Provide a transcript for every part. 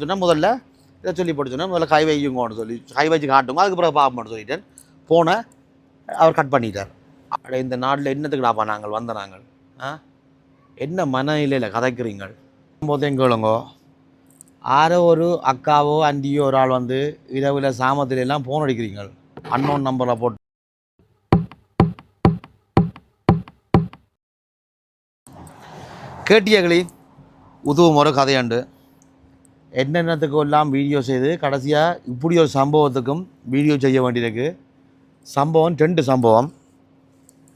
சொன்னால் முதல்ல இதை சொல்லி போட்டு முதல்ல கை வையுங்கன்னு சொல்லி கை வச்சு காட்டுங்க அதுக்கு பிறகு பார்ப்போம்னு சொல்லிட்டேன். போனேன் அவர் கட் பண்ணிட்டார். அட இந்த நாட்டில் என்னத்துக்குடாப்பா நாங்கள் வந்த நாங்கள் ஆ? என்ன மனநிலையில் கதைக்கிறீங்க போதையும் கேளுங்கோ ஆரோ ஒரு அக்காவோ அண்டியோ ஒரு ஆள் வந்து இரவில் சாமத்துல எல்லாம் ஃபோன் அடிக்கிறீங்க அன்னோன் நம்பரில் போட்டு. கேட்டியகளி உதவும் ஒரு கதையாண்டு. என்னென்னத்துக்கும் எல்லாம் வீடியோ செய்து கடைசியாக இப்படி ஒரு சம்பவத்துக்கும் வீடியோ செய்ய வேண்டியிருக்கு. சம்பவம் ரெண்டு சம்பவம்.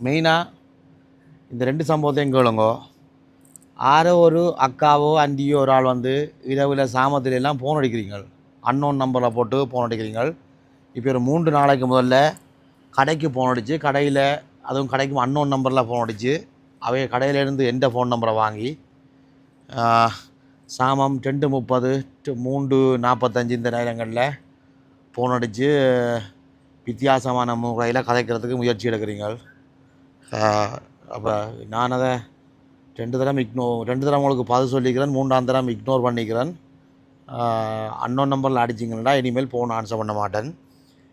மெயினாக இந்த ரெண்டு சம்பவத்தையும் கேளுங்கோ. ஆரோ ஒரு அக்காவோ அண்டியோ ஒரு ஆள் வந்து இரவில் சாமத்துல எல்லாம் ஃபோன் அடிக்கிறீங்க அன்னோன் நம்பரில் போட்டு ஃபோன் அடிக்கிறீங்க. இப்போ ஒரு மூன்று நாளைக்கு முதல்ல கடைக்கு ஃபோன் அடித்து கடையில் அதுவும் கடைக்கு அன்னோன் நம்பரில் ஃபோன் அடித்து அவைய கடையிலேருந்து எந்த ஃபோன் நம்பரை வாங்கி சாமம் ரெண்டு முப்பது டு- மூன்று நாற்பத்தஞ்சு இந்த நேரங்களில் ஃபோன் அடித்து வித்தியாசமான முறையில் கதைக்கிறதுக்கு முயற்சி எடுக்கிறீங்க அப்போ நான் அதை ரெண்டு தரம் இக்னோ ரெண்டு தரம் உங்களுக்கு பதில் சொல்லிக்கிறேன் மூன்றாம் தரம் இக்னோர் பண்ணிக்கிறேன். அன்னோன் நம்பரில் அடிச்சிங்கன்னா இனிமேல் ஃபோன் ஆன்சர் பண்ண மாட்டேன்.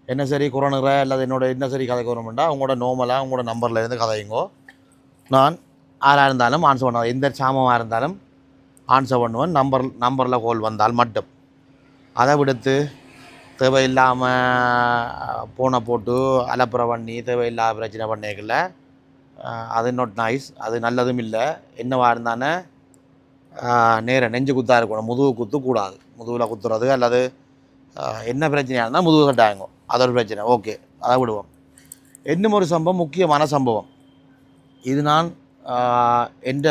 என்ன சரி குறனுற அல்லது என்னோட என்ன சரி கதை குறமெண்டா உங்களோட நோமலாக உங்களோட நம்பர்லேருந்து கதையுங்கோ. நான் ஆறாக இருந்தாலும் ஆன்சர் பண்ணுவேன் எந்த சாமமாக இருந்தாலும் ஆன்சர் பண்ணுவேன் நம்பர் நம்பரில் கோல் வந்தால் மட்டும். அதை விடுத்து தேவையில்லாமல் பூனை போட்டு அலப்புற பண்ணி தேவையில்லாத பிரச்சனை பண்ணிக்கல. அது நாட் நைஸ் அது நல்லதும் இல்லை. என்னவா இருந்தானே நேர நெஞ்சு குத்தாக இருக்கணும் முதுகு குத்து கூடாது. முதுகில் குத்துறது அல்லது என்ன பிரச்சனையாக இருந்தால் முதுகு கட்டாயங்க அது ஒரு பிரச்சனை. ஓகே அதை விடுவோம். இன்னும் ஒரு சம்பவம் முக்கியமான சம்பவம். இது நான் எந்த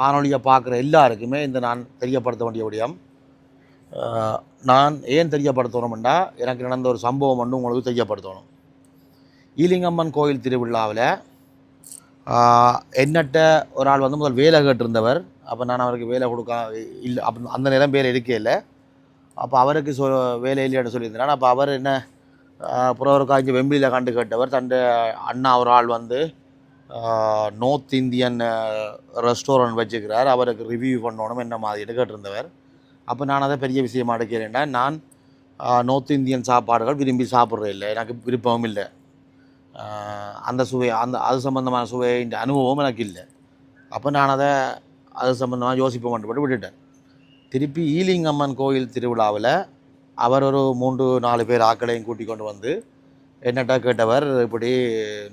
காணொலியை பார்க்குற எல்லாருக்குமே இந்த நான் தெரியப்படுத்த வேண்டிய விடயம். நான் ஏன் தெரியப்படுத்தணும்னா எனக்கு நடந்த ஒரு சம்பவம் ஒன்று உங்களுக்கு தெரியப்படுத்தணும். ஈலிங்கம்மன் கோயில் திருவிழாவில் என்னட்ட ஒரு ஆள் வந்து முதல் வேலை கேட்டிருந்தவர். அப்போ நான் அவருக்கு வேலை கொடுக்க இல்லை அப்போ அந்த நேரம் வேலை இருக்கே இல்லை. அப்போ அவருக்கு சொ வேலை இல்லைன்னு சொல்லியிருந்தேன் அப்போ அவர் என்ன புறவர் காய்ச்சி வெம்பிலியில் கண்டு கேட்டவர். தன் அண்ணா ஒரு ஆள் வந்து நார்த் இந்தியன் ரெஸ்டாரண்ட் வச்சுக்கிறார். அவருக்கு ரிவ்யூ பண்ணணும் என்ன மாதிரின்னு கேட்டிருந்தவர். அப்போ நான் அதை பெரிய விஷயமா எடுக்கிறேன்டா நான் நார்த் இந்தியன் சாப்பாடுகள் விரும்பி சாப்பிட்றது இல்லை. எனக்கு விருப்பமும் இல்லை. அந்த சுவை அந்த அது சம்மந்தமான சுவை இந்த அனுபவம் எனக்கு இல்லை. அப்போ நான் அதை அது சம்மந்தமாக யோசிப்போம் மட்டும் விட்டுட்டேன். திருப்பி ஈலிங்கம்மன் கோயில் திருவிழாவில் அவர் ஒரு மூன்று நாலு பேர் ஆக்களையும் கூட்டி கொண்டு வந்து என்னட்ட கேட்டவர் இப்படி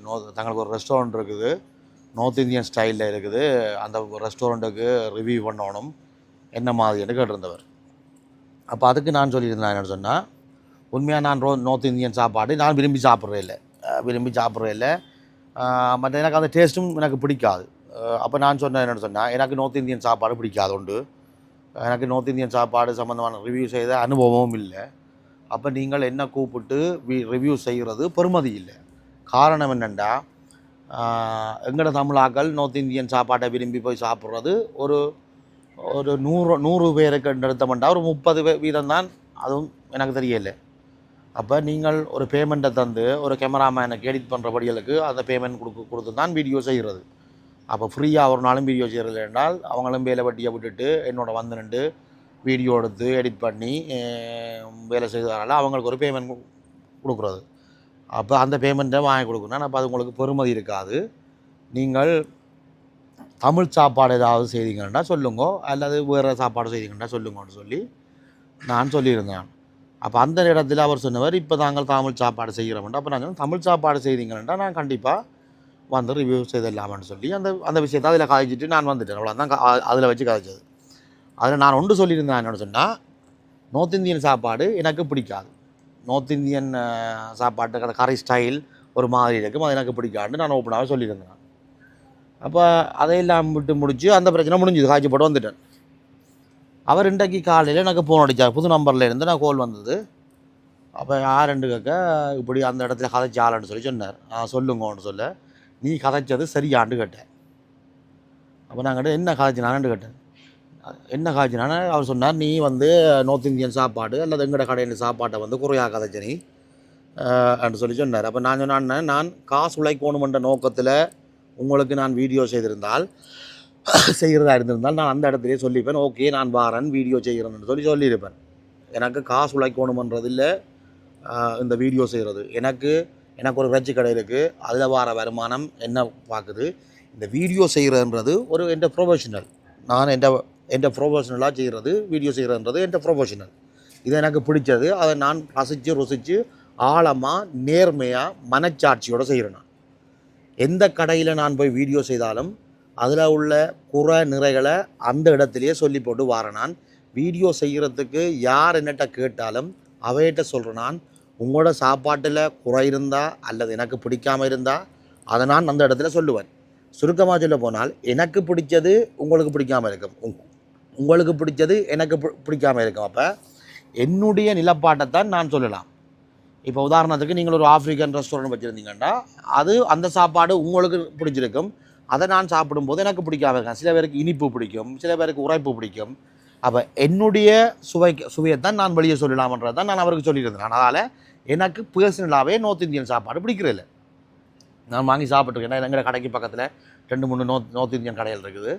நோ தங்களுக்கு ஒரு ரெஸ்டாரண்ட் இருக்குது. நார்த் இந்தியன் ஸ்டைலில் இருக்குது. அந்த ரெஸ்டாரண்ட்டுக்கு ரிவ்யூ பண்ணணும். என்ன மாதிரின்னு கேட்டிருந்தவர். அப்போ அதுக்கு நான் சொல்லியிருந்தேன் என்ன சொன்னால் உண்மையாக நான் ரோ நார்த் இந்தியன் சாப்பாடு நான் விரும்பி சாப்பிட்றே இல்லை. விரும்பி சாப்பிட்றே இல்லை. மற்ற எனக்கு அந்த டேஸ்ட்டும் எனக்கு பிடிக்காது. அப்போ நான் சொன்னேன் என்னென்னு சொன்னால் எனக்கு நார்த் இந்தியன் சாப்பாடு பிடிக்காது உண்டு. எனக்கு நார்த் இந்தியன் சாப்பாடு சம்மந்தமான ரிவ்யூ செய்த அனுபவமும் இல்லை. அப்போ நீங்கள் என்ன கூப்பிட்டு ரிவ்யூ செய்கிறது? பெருமதி இல்லை. காரணம் என்னென்னா எங்களோட தமிழாக்கள் நார்த் இந்தியன் சாப்பாட்டை விரும்பி போய் சாப்பிட்றது ஒரு ஒரு நூறு நூறு பேருக்கு நிறுத்தமெண்டா ஒரு முப்பது பே வீதம் தான் அதுவும் எனக்கு தெரியலை. அப்போ நீங்கள் ஒரு பேமெண்ட்டை தந்து ஒரு கேமராமேனுக்கு எடிட் பண்ணுறபடிகளுக்கு அந்த பேமெண்ட் கொடுக்க கொடுத்து தான் வீடியோ செய்கிறது. அப்போ ஃப்ரீயாக ஒரு நாளும் வீடியோ செய்கிறது என்றால் அவங்களும் வேலை வட்டியை விட்டுட்டு என்னோட வந்து நின்று வீடியோ எடுத்து எடிட் பண்ணி வேலை செய்தனால அவங்களுக்கு ஒரு பேமெண்ட் கொடுக்குறது. அப்போ அந்த பேமெண்ட்டை வாங்கி கொடுக்கணும். அப்போ அது உங்களுக்கு பெருமதி இருக்காது. நீங்கள் தமிழ் சாப்பாடு ஏதாவது செய்தீங்கன்னா சொல்லுங்க அல்லது வேறு சாப்பாடு செய்தீங்கன்னா சொல்லுங்கன்னு சொல்லி நான் சொல்லியிருந்தேன். அப்போ அந்த இடத்துல அவர் சொன்னவர் இப்போ தாங்கள் தமிழ் சாப்பாடு செய்கிறோம்னா. அப்போ நான் தமிழ் சாப்பாடு செய்தீங்கன்னா நான் கண்டிப்பாக வந்து ரிவ்யூ செய்திடலாமான்னு சொல்லி அந்த அந்த விஷயத்தை அதில் காய்ச்சிட்டு நான் வந்துட்டேன். அவ்வளோதான் அதில் வச்சு காய்ச்சது. அதில் நான் ஒன்று சொல்லியிருந்தேன் என்னோட சொன்னால் நார்த் இந்தியன் சாப்பாடு எனக்கு பிடிக்காது. நார்த் இந்தியன் சாப்பாட்டு அந்த கரை ஸ்டைல் ஒரு மாதிரி இருக்கும் அது எனக்கு பிடிக்காதுன்னு நான் ஓப்பனாகவே சொல்லியிருந்தேன். அப்போ அதையெல்லாம் விட்டு முடிச்சு அந்த பிரச்சனை முடிஞ்சுது காய்ச்சி போட்டு வந்துட்டேன். அவர் இன்றைக்கு காலையில் எனக்கு ஃபோன் அடித்தார் புது நம்பரில் இருந்து நான் கோல் வந்தது. அப்போ யார் ரெண்டு கேட்க இப்படி அந்த இடத்துல கதைச்சி ஆளுன்னு சொல்லி சொன்னார். நான் சொல்லுங்கன்னு சொல்ல நீ கதைச்சது சரியான்னு கேட்டேன். அப்போ நான் கேட்டேன் என்ன கதைச்சினான்னு கேட்டேன்? என்ன காய்ச்சினான்னு அவர் சொன்னார் நீ வந்து நார்த் இந்தியன் சாப்பாடு அல்லது எங்கட கடையில் சாப்பாட்டை வந்து குறையாக கதைச்ச நீ அப்படின்னு சொல்லி சொன்னார். அப்போ நான் சொன்னேன் நான் காசு உழைக்கணுமென்ற நோக்கத்தில் உங்களுக்கு நான் வீடியோ செய்திருந்தால் செய்கிறதா இருந்திருந்தால் நான் அந்த இடத்துலேயே சொல்லியிருப்பேன் ஓகே நான் வாரேன் வீடியோ செய்கிறேன்னு சொல்லி சொல்லியிருப்பேன். எனக்கு காசு உழைக்கணுமன்றதில் இல்லை இந்த வீடியோ செய்கிறது. எனக்கு எனக்கு ஒரு வெஜ்ஜு கடை இருக்குது அதில் வர வருமானம் என்ன பார்க்குது இந்த வீடியோ செய்கிறதுன்றது ஒரு எந்த ப்ரொஃபஷனல் நான் எந்த எந்த ப்ரொஃபஷனலாக செய்கிறது வீடியோ செய்கிறதுன்றது எந்த ப்ரொஃபஷனல் இது எனக்கு பிடிச்சது. அதை நான் ரசித்து ருசித்து ஆழமாக நேர்மையாக மனச்சாட்சியோடு செய்கிறேன் நான். எந்த கடையில் நான் போய் வீடியோ செய்தாலும் அதில் உள்ள குறை நிறைகளை அந்த இடத்துலையே சொல்லி போட்டு வாரேன் நான். வீடியோ செய்கிறதுக்கு யார் என்னட்ட கேட்டாலும் அவையிட்ட சொல்கிறேன் நான். உங்களோட சாப்பாட்டில் குறை இருந்தால் அல்லது எனக்கு பிடிக்காம இருந்தால் அதை நான் அந்த இடத்துல சொல்லுவேன். சுருக்கமாக சொல்ல போனால் எனக்கு பிடிச்சது உங்களுக்கு பிடிக்காம இருக்கும். உங்களுக்கு பிடிச்சது எனக்கு பிடிக்காமல் பிடிக்காம இருக்கும் அப்போ என்னுடைய நிலப்பாட்டைத்தான் நான் சொல்லலாம். இப்போ உதாரணத்துக்கு நீங்கள் ஒரு ஆஃப்ரிக்கன் ரெஸ்டாரண்ட் வச்சுருந்தீங்கன்னா அது அந்த சாப்பாடு உங்களுக்கு பிடிச்சிருக்கும். அதை நான் சாப்பிடும்போது எனக்கு பிடிக்காம இருக்கும் சில பேருக்கு இனிப்பு பிடிக்கும் சில பேருக்கு உரைப்பு பிடிக்கும். அப்போ என்னுடைய சுவை சுவையைத்தான் நான் வெளியே சொல்லலாம்ன்றது தான் நான் அவருக்கு சொல்லியிருந்தேன். அதனால் எனக்கு பர்சனலாகவே நார்த் இந்தியன் சாப்பாடு பிடிக்கிறதில்ல. நான் வாங்கி சாப்பிட்ருக்கேன் ஏன்னா எங்கள் கடைக்கு பக்கத்தில் ரெண்டு மூணு நோத் நார்த் இந்தியன் கடைகள் இருக்குது.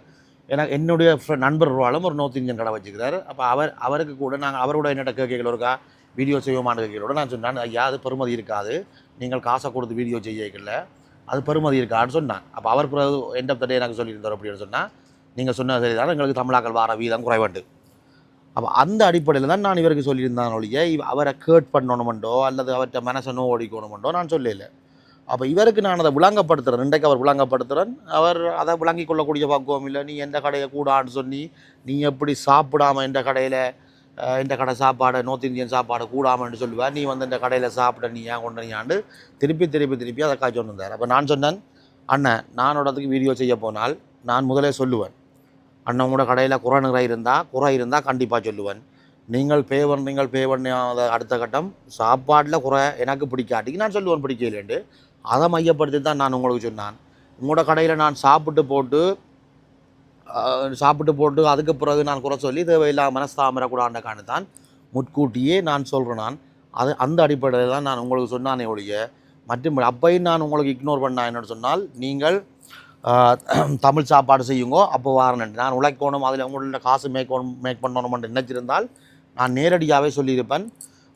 எனக்கு என்னுடைய நண்பர் ஒருவாளும் ஒரு நார்த் இந்தியன் கடை வச்சுக்கிறார். அப்போ அவர் அவருக்கு கூட நாங்கள் அவரோட என்னோட கேட்கல இருக்கா? வீடியோ செய்வோமான கேட்கலோட நான் சொன்னேன் ஐயா அது பெருமதி இருக்காது. நீங்கள் காசை கொடுத்து வீடியோ செய்யல அது பெருமதி இருக்கான்னு சொன்னான் அப்போ அவர் பிறகு எண்ட் ஆஃப் த டே எனக்கு சொல்லியிருந்தார் அப்படின்னு சொன்னால் நீங்கள் சொன்னது சரிதான். எங்களுக்கு தமிழாக்கள் வார வீதம் குறைவாண்டு. அப்போ அந்த அடிப்படையில் தான் நான் இவருக்கு சொல்லியிருந்தேன் ஒழிய அவரை கேட் பண்ணணுமெண்டோ அல்லது அவர்கிட்ட மனசை ஓடிக்கணுமெண்டோ நான் சொல்லலை. அப்போ இவருக்கு நான் அதை விளங்கப்படுத்துகிறேன் இன்றைக்கு அவர் விளங்கப்படுத்துகிறேன் அவர் அதை விளங்கி கொள்ளக்கூடிய பக்குவம் இல்லை. நீ எந்த கடையை கூடான்னு சொல்லி நீ எப்படி சாப்பிடாம இந்த கடையில் இந்த கடை சாப்பாடு நார்த் இந்தியன் சாப்பாடு கூடாமன்னு சொல்லுவேன் நீ வந்து இந்த கடையில் சாப்பிட நீ ஏன் கொண்டு நீயாண்டு திருப்பி திருப்பி திருப்பி அதை காய்ச்சி கொண்டு வந்தார் அப்போ நான் சொன்னேன் அண்ணன் நானோடத்துக்கு வீடியோ செய்ய போனால் நான் முதலே சொல்லுவேன். அண்ணன் கூட கடையில் குறை நிறை இருந்தால் குறை இருந்தால் கண்டிப்பாக சொல்லுவேன். நீங்கள் பே நீங்கள் பே பண்ணாத அடுத்த கட்டம் சாப்பாட்டில் குறை எனக்கு பிடிக்காட்டிக்கு நான் சொல்லுவேன் பிடிக்கலேண்டு அதை மையப்படுத்தி தான் நான் உங்களுக்கு சொன்னான். உங்களோட கடையில் நான் சாப்பிட்டு போட்டு சாப்பிட்டு போட்டு அதுக்கு பிறகு நான் குறை சொல்லி தேவையில்லாமல் மனஸ்தாமரக்கூடாண்டக்கான தான் முட்கூட்டியே நான் சொல்கிறேன் நான். அது அந்த அடிப்படையில் தான் நான் உங்களுக்கு சொன்னானே ஒழிய மற்றும் அப்பையும் நான் உங்களுக்கு இக்னோர் பண்ண என்னென்னு சொன்னால் நீங்கள் தமிழ் சாப்பாடு செய்யுங்கோ அப்போ வாரேன் நான் உழைக்கணும் அதில் உங்களோட காசு மேக் மேக் பண்ணணும்னு நினச்சிருந்தால் நான் நேரடியாகவே சொல்லியிருப்பேன்.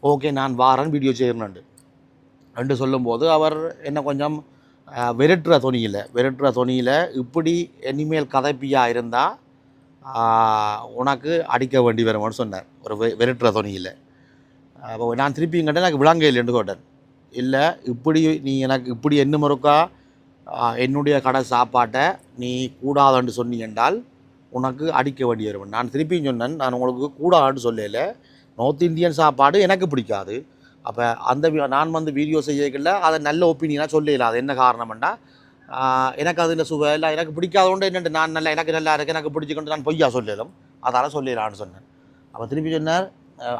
ஓகே நான் வாரன் வீடியோ செய்கிறேன் என்று சொல்லும்போது அவர் என்ன கொஞ்சம் விரட்டுற துணியில் விரட்டுற துணியில் இப்படி இனிமேல் கதைப்பியாக இருந்தால் உனக்கு அடிக்க வேண்டி வரும்னு சொன்னார். ஒரு வெ துணியில் அப்போ நான் திருப்பியும் கேட்டேன் எனக்கு விளங்க இல்லைன்னு கேட்டேன் இல்லை இப்படி நீ எனக்கு இப்படி என்ன முறுக்கா என்னுடைய கடை சாப்பாட்டை நீ கூடாதுன்னு சொன்னீங்கன்றால் உனக்கு அடிக்க வேண்டி வரும். நான் திருப்பியும் சொன்னேன் நான் உங்களுக்கு கூடாதுன்னு சொல்லலை. நார்த் இந்தியன் சாப்பாடு எனக்கு பிடிக்காது. அப்போ அந்த நான் வந்து வீடியோ செய்யக்கல அதை நல்ல ஒப்பீனியனாக சொல்லல அது என்ன காரணம்னா எனக்கு அதில் சுவை? இல்லை எனக்கு பிடிக்காதோண்டு என்னட்டு நான் நல்லா எனக்கு நல்லா இருக்குது எனக்கு பிடிச்சிக்கொண்டு நான் பொய்யா சொல்லலும் அதால் சொல்லிடலான்னு சொன்னேன். அப்போ திருப்பி சொன்னார்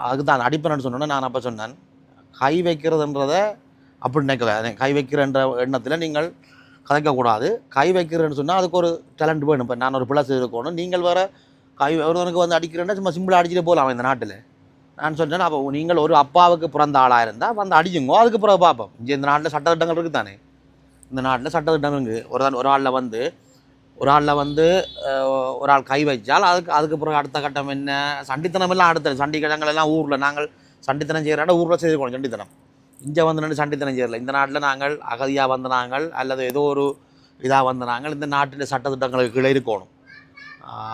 அதுக்கு தான் அடிப்பேன்னு சொன்னோன்னே நான் அப்போ சொன்னேன் கை வைக்கிறதுன்றதை அப்படி நினைக்கல கை வைக்கிறன்ற எண்ணத்தில் நீங்கள் கதைக்கக்கூடாது. கை வைக்கிறேன்னு சொன்னால் அதுக்கு ஒரு டேலண்ட் வேணும். இப்போ நான் ஒரு பிளஸ் இருக்கணும். நீங்கள் வேறு கை ஒருவனுக்கு வந்து அடிக்கிறேன்னா சும்மா சிம்பிளாக அடிச்சுட்டு போகலாம் இந்த நாட்டில். நான் சொன்னேன் அப்போ நீங்கள் ஒரு அப்பாவுக்கு பிறந்த ஆளாக இருந்தால் வந்து அடிச்சுங்கோ அதுக்கு பிறகு பார்ப்போம். இங்கே இந்த நாட்டில் சட்டத்திட்டங்கள் இருக்குது தானே இந்த நாட்டில் சட்டத்திட்டங்கள் இருக்குது ஒரு ஒரு ஆளில் வந்து ஒரு ஆளில் வந்து ஒரு ஆள் கை வச்சால் அதுக்கு அதுக்கு பிறகு அடுத்த கட்டம் என்ன? சண்டித்தனம் எல்லாம் அடுத்த சண்டிக்கிடங்கள் எல்லாம் ஊரில் நாங்கள் சண்டித்தனம் செய்கிறாட ஊரில் செய்திருக்கோம் சண்டித்தனம். இங்கே வந்து நின்று சண்டித்தனம் செய்யலை இந்த நாட்டில் நாங்கள் அகதியாக வந்த நாங்கள் அல்லது ஏதோ ஒரு இதாக வந்த நாங்கள் இந்த நாட்டில் சட்டத்திட்டங்களுக்கு கீழே இருக்கணும்.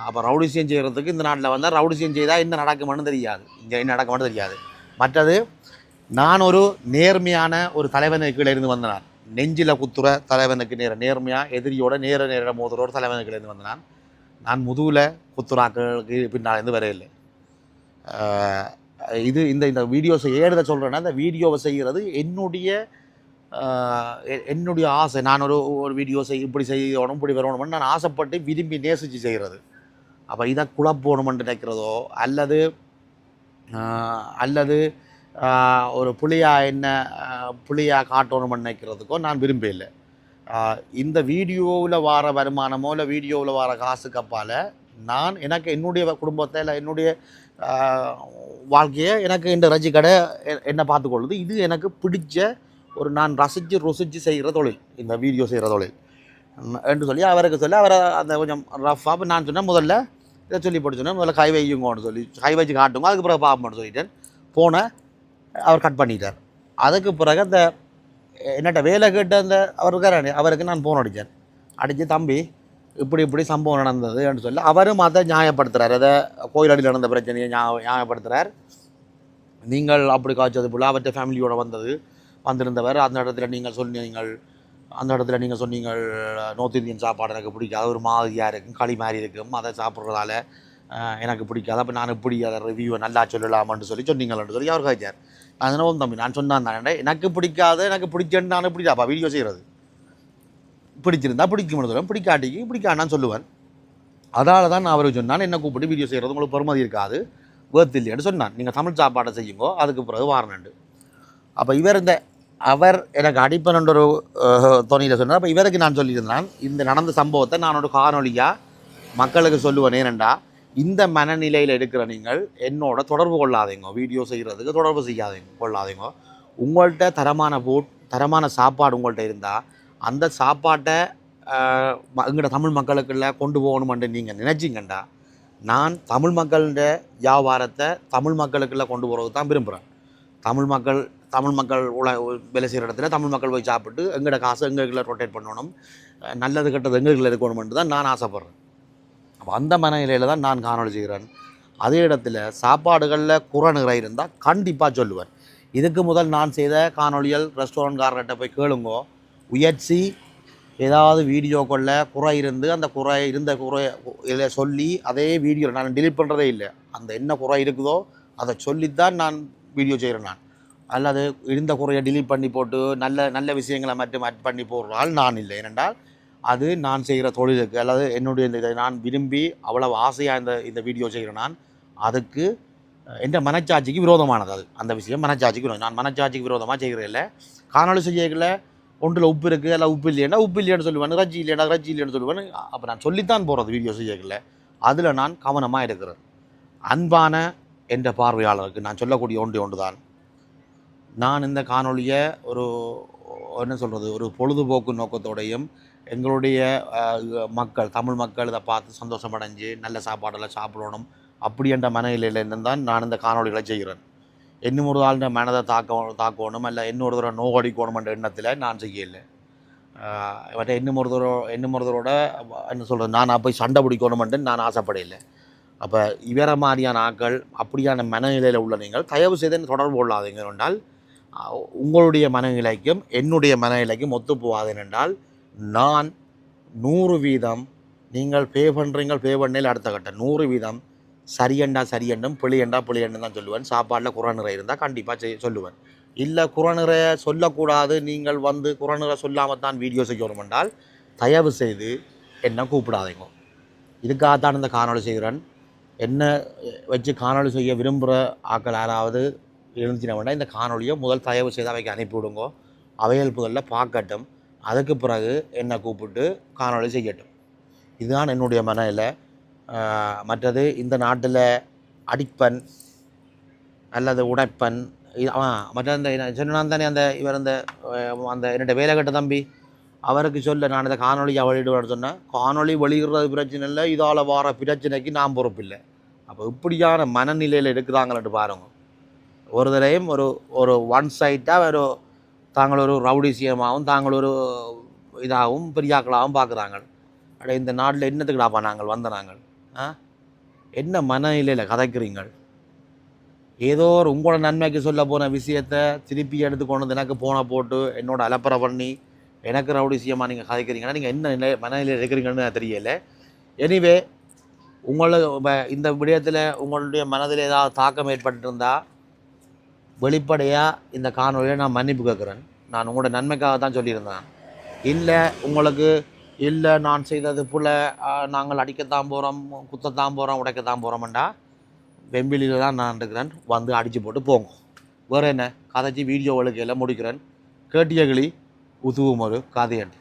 அப்போ ரவுடிசியம் செய்கிறதுக்கு இந்த நாட்டில் வந்தால் ரவுடிசியம் செய்தால் என்ன நடக்குமென்னு தெரியாது. இங்கே என்ன நடக்குமென்னு தெரியாது. மற்றது நான் ஒரு நேர்மையான ஒரு தலைவனுக்கு கீழே இருந்து வந்த நெஞ்சில் குத்துற தலைவனுக்கு நேர நேர்மையாக எதிரியோட நேர நேர மோதுற தலைவனுக்கு கீழே இருந்து வந்தனான். நான் முதுகில் குத்துறாக்களுக்கு பின்னால் இருந்து வரையில்லை இது இந்த இந்த வீடியோஸை ஏறுத சொல்கிறேன்னா இந்த வீடியோவை செய்கிறது என்னுடைய என்னுடைய ஆசை நான் ஒரு ஒரு வீடியோ செய் இப்படி செய்யணும் இப்படி வரணும்னு நான் ஆசைப்பட்டு விரும்பி நேசித்து செய்கிறது அப்போ இதை குழப்பணும்னு நினைக்கிறதோ அல்லது அல்லது ஒரு புளியா என்ன புளியாக புளியா காட்டணும்னு நினைக்கிறதுக்கோ நான் விரும்பல இல்லை. இந்த வீடியோவில் வர வருமானமோ இல்லை வீடியோவில் வர காசுக்கு அப்பால் நான் எனக்கு என்னுடைய குடும்பத்தை இல்லை என்னுடைய வாழ்க்கையை எனக்கு இந்த ரஜி கடை என்னை பார்த்துக்கொள்ளுது. இது எனக்கு பிடிச்ச ஒரு நான் ரசித்து ருசித்து செய்கிற தொழில் இந்த வீடியோ செய்கிற தொழில். என்று சொல்லி அவருக்கு சொல்லி அவரை அந்த கொஞ்சம் ரஃபாக நான் சொன்னேன் முதல்ல இதை சொல்லி போட்டு சொன்னேன் முதல்ல கை வையுங்கன்னு சொல்லி கை வச்சு காட்டுங்க அதுக்கு பிறகு பார்ப்போம்னு சொல்லிட்டேன். போனேன் அவர் கட் பண்ணிட்டார். அதுக்கு பிறகு அந்த என்னட்ட வேலை கேட்ட அந்த அவர் இருக்காரு அவருக்கு நான் ஃபோன் அடித்தேன். அடித்து தம்பி இப்படி இப்படி சம்பவம் நடந்ததுன்னு சொல்லி அவரும் அதை நியாயப்படுத்துறார். அதை கோயில் அடியில் நடந்த பிரச்சனையை நியாயப்படுத்துகிறார் நீங்கள் அப்படி காய்ச்சது போல் அவற்றை ஃபேமிலியோடு வந்தது வந்திருந்தவர். அந்த இடத்துல நீங்கள் சொன்னீங்கள். அந்த இடத்துல நீங்கள் சொன்னீங்கள் நார்த் இந்தியன் சாப்பாடு எனக்கு பிடிக்காது. ஒரு மாதிரியாக இருக்கும். களி மாதிரி இருக்கும். அதை சாப்பிட்றதால எனக்கு பிடிக்காது. அப்போ நான் இப்படி அதை ரிவ்யூவை நல்லா சொல்லலாமான்னு சொல்லி சொன்னீங்கள்னு சொல்லி அவர் காய்ச்சார் அதனால தம்பி நான் சொன்னான் தானே. எனக்கு பிடிக்காது. எனக்கு பிடிச்சேன்னு நான் பிடிச்சாப்பா வீடியோ செய்கிறது பிடிச்சிருந்தா பிடிக்கும்னு சொல்லுவேன். பிடிக்காட்டிக்கு பிடிக்காண்டான்னு சொல்லுவேன். அதால் தான் நான் அவருக்கு சொன்னான். என்ன கூப்பிட்டு வீடியோ செய்கிறது உங்களுக்கு பெருமதி இருக்காது. வேர்த்து இல்லைன்னு சொன்னான். நீங்கள் தமிழ் சாப்பாடை செய்யுங்கோ. அதுக்கு பிறகு வாரணுண்டு அப்போ இவர் இந்த அவர் எனக்கு அடிப்பனன்ற ஒரு துணியில் சொன்னார். அப்போ இவருக்கு நான் சொல்லியிருந்தேன் இந்த நடந்த சம்பவத்தை நான் ஒரு காணொலியாக மக்களுக்கு சொல்லுவேன். ஏனெண்டா இந்த மனநிலையில் எடுக்கிற நீங்கள் என்னோட தொடர்பு கொள்ளாதீங்க வீடியோ செய்கிறதுக்கு தொடர்பு செய்யாதீங்க கொள்ளாதீங்க. உங்கள்கிட்ட தரமான போட் தரமான சாப்பாடு உங்கள்கிட்ட இருந்தால் அந்த சாப்பாட்டை எங்களோட தமிழ் மக்களுக்குள்ள கொண்டு போகணுமென்று நீங்கள் நினச்சிங்கண்டா நான் தமிழ் மக்கள்கிட்ட வியாபாரத்தை தமிழ் மக்களுக்குள்ள கொண்டு போகிறது தான் விரும்புகிறேன் தமிழ் மக்கள் தமிழ் மக்கள் உல வேலை செய்கிற இடத்துல தமிழ் மக்கள் போய் சாப்பிட்டு எங்களோட காசு எங்களுக்குள்ள ரொட்டேட் பண்ணணும். நல்லது கெட்டது எங்களுக்குள்ள இருக்கணுமென்று தான் நான் ஆசைப்பட்றேன். அப்போ அந்த மனநிலையில் தான் நான் காணொளி செய்கிறேன் அதே இடத்துல சாப்பாடுகளில் குறை இருந்தால் கண்டிப்பாக சொல்லுவேன். இதுக்கு முதல் நான் செய்த காணொலிகள் ரெஸ்டாரண்ட்காரர்கிட்ட போய் கேளுங்கோ. உயர்ச்சி ஏதாவது வீடியோக்களில் குறை இருந்து அந்த குறை இருந்த குறை இதில் சொல்லி அதே வீடியோ நான் டிலீட் பண்ணுறதே இல்லை. அந்த என்ன குறை இருக்குதோ அதை சொல்லித்தான் நான் வீடியோ செய்கிறேன் நான். அல்லது இருந்த குறையை டிலீட் பண்ணி போட்டு நல்ல நல்ல விஷயங்களை மட்டும் ஆட் பண்ணி போடுறால் நான் இல்லை. ஏனென்றால் அது நான் செய்கிற தொழிலுக்கு அல்லது என்னுடைய இந்த இதை நான் விரும்பி அவ்வளவு ஆசையாக இந்த இந்த வீடியோ செய்கிறேன் நான் அதுக்கு அஹ், என்ற மனச்சாட்சிக்கு விரோதமானது அது. அந்த விஷயம் மனச்சாட்சிக்கு விரோதம். நான் மனச்சாட்சிக்கு விரோதமாக செய்கிறேன் இல்லை. காணொலி செய்யல ஒன்றில் உப்பு இருக்குது இல்லை உப்பு இல்லையா உப்பு இல்லைன்னு சொல்லுவேன் ரஜ்ஜி இல்லையா ரஜ்ஜி இல்லைன்னு சொல்லுவேன். அப்போ நான் சொல்லித்தான் போகிறது வீடியோ செய்யல அதில் நான் கவனமாக இருக்கிறேன். அன்பான என்ற பார்வையாளருக்கு நான் சொல்லக்கூடிய ஒன்று ஒன்று தான் நான் இந்த காணொளியை ஒரு என்ன சொல்கிறது ஒரு பொழுதுபோக்கு நோக்கத்தோடையும் எங்களுடைய மக்கள் தமிழ் மக்கள் இதை பார்த்து சந்தோஷமடைஞ்சு நல்ல சாப்பாடெல்லாம் சாப்பிடணும் அப்படி என்ற மனநிலையிலிருந்து தான் நான் இந்த காணொளிகளை செய்கிறேன். இன்னும் ஒரு மனதை தாக்க தாக்கணும் இல்லை இன்னொரு தடவை நோகடிக்கணும் என்ற எண்ணத்தில் நான் செய்யலை. மற்ற இன்னும் ஒரு தடவை இன்னும் ஒருத்தரோட என்ன சொல்கிறது நான் போய் சண்டை பிடிக்கணுமென்று நான் ஆசைப்படையில்லை அப்போ இவர மாதிரியான ஆக்கள் அப்படியான மனநிலையில் உள்ள நீங்கள் தயவு செய்து தொடர்பு கொள்ளாதீங்க என்றால் உங்களுடைய மனநிலைக்கும் என்னுடைய மனநிலைக்கும் ஒத்து போகாதேன் என்றால் நான் நூறு வீதம் நீங்கள் பே பண்ணுறீங்க பே பண்ணையில் அடுத்த கட்டம் நூறு வீதம் சரியண்டா சரியண்டும் பிழையண்டா பிழையண்டும் தான் சொல்லுவேன். சாப்பாட்டில் குறநிறை இருந்தால் கண்டிப்பாக செய் சொல்லுவேன். இல்லை குறநிறைய சொல்லக்கூடாது நீங்கள் வந்து குறநிறை சொல்லாமல் தான் வீடியோ செய்யணும் என்றால் தயவு செய்து என்னை கூப்பிடாதீங்க. இதுக்காகத்தான் இந்த காணொலி செய்கிறேன். என்ன வச்சு காணொலி செய்ய விரும்புகிற ஆக்கள் யாராவது இருந்துச்சுன்னா இந்த காணொலியை முதல் தயவு செய்து அவைக்கு அனுப்பிவிடுங்கோ. அவைகள் முதல்ல பார்க்கட்டும். அதுக்கு பிறகு என்னை கூப்பிட்டு காணொலி செய்யட்டும். இதுதான் என்னுடைய மனநிலை. மற்றது இந்த நாட்டில் அடிப்பன் அல்லது உடைப்பன். இது- ஆ மற்ற அந்த சொன்னான் தானே அந்த இவர் அந்த அந்த என்னோட வேலை கட்ட தம்பி. அவருக்கு சொல்ல நான் இந்த காணொலியை வெளியிடுவேன்னு சொன்னேன். காணொளி வெளியிடுறது பிரச்சனை இல்லை. இதால் வர பிரச்சனைக்கு நான் பொறுப்பில்லை. அப்போ இப்படியான மனநிலையில் இருக்கிறாங்கள்ட்டு பாருங்க. ஒரு தடையும் ஒரு ஒரு ஒன் சைட்டாக ஒரு தாங்கள் ஒரு ரவுடிசியமாகவும் தாங்கள் ஒரு இதாகவும் பெரியாக்களாகவும் பார்க்குறாங்க. அட இந்த நாட்டில் என்னத்துக்குடாப்பா நாங்கள் வந்த நாங்கள் ஆ? என்ன மனநிலையில் கதைக்கிறீங்கள்? ஏதோ ஒரு உங்களோட நன்மைக்கு சொல்ல போன விஷயத்த திருப்பி எடுத்து கொண்டு வந்து எனக்கு போன போட்டு என்னோட அலப்பறை பண்ணி எனக்கு ரவுடிசியமாக நீங்கள் கதைக்கிறீங்கன்னா நீங்கள் என்ன நிலை மனநிலையில் இருக்கிறீங்கன்னு தெரியலை தெரியல. எனிவே உங்களை வ- இந்த விடயத்தில் உங்களுடைய மனதில் ஏதாவது தாக்கம் ஏற்பட்டிருந்தால் வெளிப்படையாக இந்த காணொலியை நான் மன்னிப்பு கேட்குறேன். நான் உங்களோட நன்மைக்காக தான் சொல்லியிருந்தேன். இல்லை உங்களுக்கு இல்லை நான் செய்தது போல் நாங்கள் அடிக்கத்தான் போகிறோம் குத்தத்தான் போகிறோம் உடைக்கத்தான் போகிறோம்டா வெம்பிலியில் தான் நான் இருக்கிறேன். வந்து அடித்து போட்டு போங்க. வேறு என்ன? கதைச்சி வீடியோ ஒழுக்கையில் முடிக்கிறேன். கேட்டிய கிளி உதுவும் ஒரு கதையண்டு.